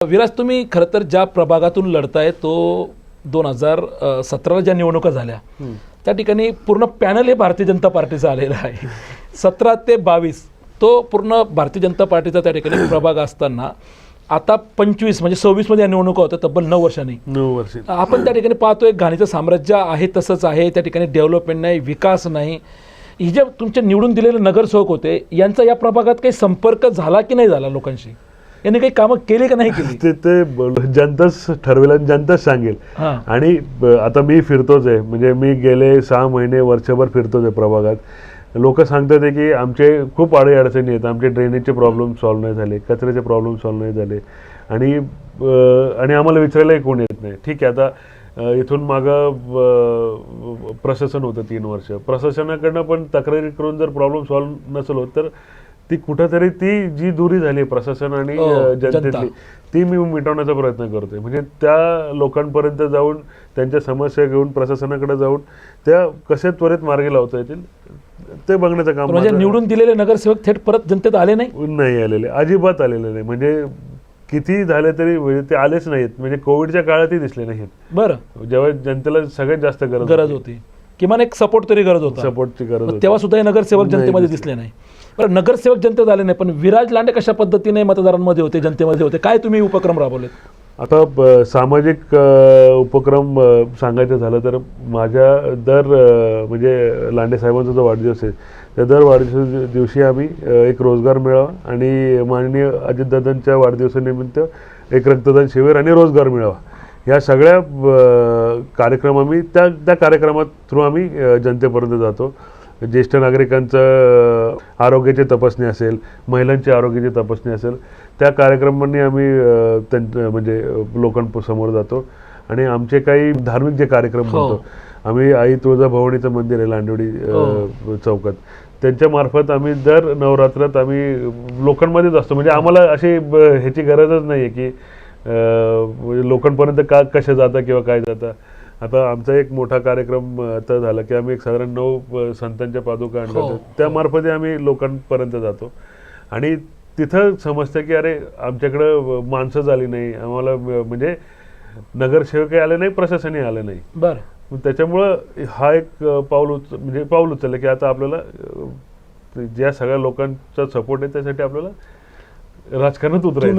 विराज तुम्ही खरं तर ज्या प्रभागातून लढताय तो दोन हजार सतराला ज्या निवडणुका झाल्या त्या ठिकाणी पूर्ण पॅनल हे भारतीय जनता पार्टीचं आलेलं आहे. सतरा ते बावीस तो पूर्ण भारतीय जनता पार्टीचा त्या ठिकाणी प्रभाग असताना आता पंचवीस म्हणजे सव्वीसमध्ये या निवडणुका होत्या तब्बल नऊ वर्षांनी. नऊ वर्ष. आपण त्या ठिकाणी पाहतोय घाणीचं साम्राज्य आहे तसंच आहे त्या ठिकाणी डेव्हलपमेंट नाही विकास नाही. ही जे तुमचे निवडून दिलेले नगरसेवक होते यांचा या प्रभागात काही संपर्क झाला की नाही झाला लोकांशी? यांनी काही कामं केली का नाही केली? ते ते जनताच ठरवेल आणि जनताच सांगेल. हां. आणि ब- आता मी फिरतोच आहे. म्हणजे मी गेले सहा महिने वर्षभर फिरतोच आहे प्रभागात. लोक सांगतात आहे की आमचे खूप अडी अडचणी आहेत. आमचे ड्रेनेजचे प्रॉब्लेम सॉल्व्ह नाही झाले कचऱ्याचे प्रॉब्लेम सॉल्व्ह नाही झाले. आणि अ, आणि आम्हाला विचारायलाही कोण येत नाही. ठीक आहे आता अ, इथून मागं अ, प्रशासन होतं तीन वर्ष. प्रशासनाकडनं पण तक्रारी करून जर प्रॉब्लेम सॉल्व्ह नसेल होत तर ती कुठंतरी ती जी दुरी झाली प्रशासन आणि हो. जनतेतली ती मी मिटवण्याचा प्रयत्न करतोय. म्हणजे त्या लोकांपर्यंत जाऊन त्यांच्या समस्या घेऊन प्रशासनाकडे जाऊन त्या कसे त्वरित मार्गी लावता येतील ते बघण्याचं काम म्हणजे निवडून दिलेले नगरसेवक थेट परत जनतेत आले नाही? नाही आलेले. अजिबात आलेले नाही. म्हणजे किती झाले तरी म्हणजे ते आलेच नाहीत. म्हणजे कोविडच्या काळातही दिसले नाहीत. बरं. जेव्हा जनतेला सगळ्यात जास्त गरज गरज होती. किमान एक सपोर्ट तरी गरज होता. सपोर्टची गरज मग होती. तेव्हा सुद्धा हे नगरसेवक जनतेमध्ये दिसले. दिसले नाही. बरं नगरसेवक जनतेत आले नाही पण विराज लांडे कशा पद्धतीने मतदारांमध्ये होते जनतेमध्ये होते? काय तुम्ही उपक्रम राबवलेत? आता ब- सामाजिक अ, उपक्रम अ, सांगायचं झालं तर माझ्या दर अ, म्हणजे लांडे साहेबांचा जो वाढदिवस आहे त्या दर वाढदिवस दिवशी आम्ही अ, एक रोजगार मेळावा आणि माननीय अजितदादांच्या वाढदिवसानिमित्त एक रक्तदान शिबिर आणि रोजगार मेळावा. या सगळ्या कार्यक्रम आम्ही त्या त्या कार्यक्रमात थ्रू आम्ही जनतेपर्यंत जातो. ज्येष्ठ नागरिकांचं आरोग्याची तपासणी असेल महिलांची आरोग्याची तपासणी असेल त्या कार्यक्रमांनी आम्ही त्यां म्हणजे लोकांसमोर जातो. आणि आमचे काही धार्मिक जे कार्यक्रम हो. म्हणतो आम्ही आई तुळजाभवानीचं मंदिर आहे लांडोडी अ, चौकात. त्यांच्या मार्फत आम्ही दर नवरात्रात आम्ही लोकांमध्येच असतो. म्हणजे आम्हाला अशी ह्याची गरजच नाही आहे की लोकांपर्यंत का कशा जाता किंवा काय जाता? आता आमचा एक मोठा कार्यक्रम आता झाला की आम्ही एक साधारण नऊ संतांच्या पादुका आणल्या हो. त्यामार्फत आम्ही लोकांपर्यंत जातो. आणि तिथं समजतं की अरे आमच्याकडं माणसं झाली नाही. आम्हाला म्हणजे नगरसेवकही आले नाही प्रशासनही आलं नाही. बरं. त्याच्यामुळं हा एक पाऊल उच म्हणजे पाऊल उचललं की आता आपल्याला ज्या सगळ्या लोकांचा सपोर्ट आहे त्यासाठी आपल्याला राजकारणात उतरायचं.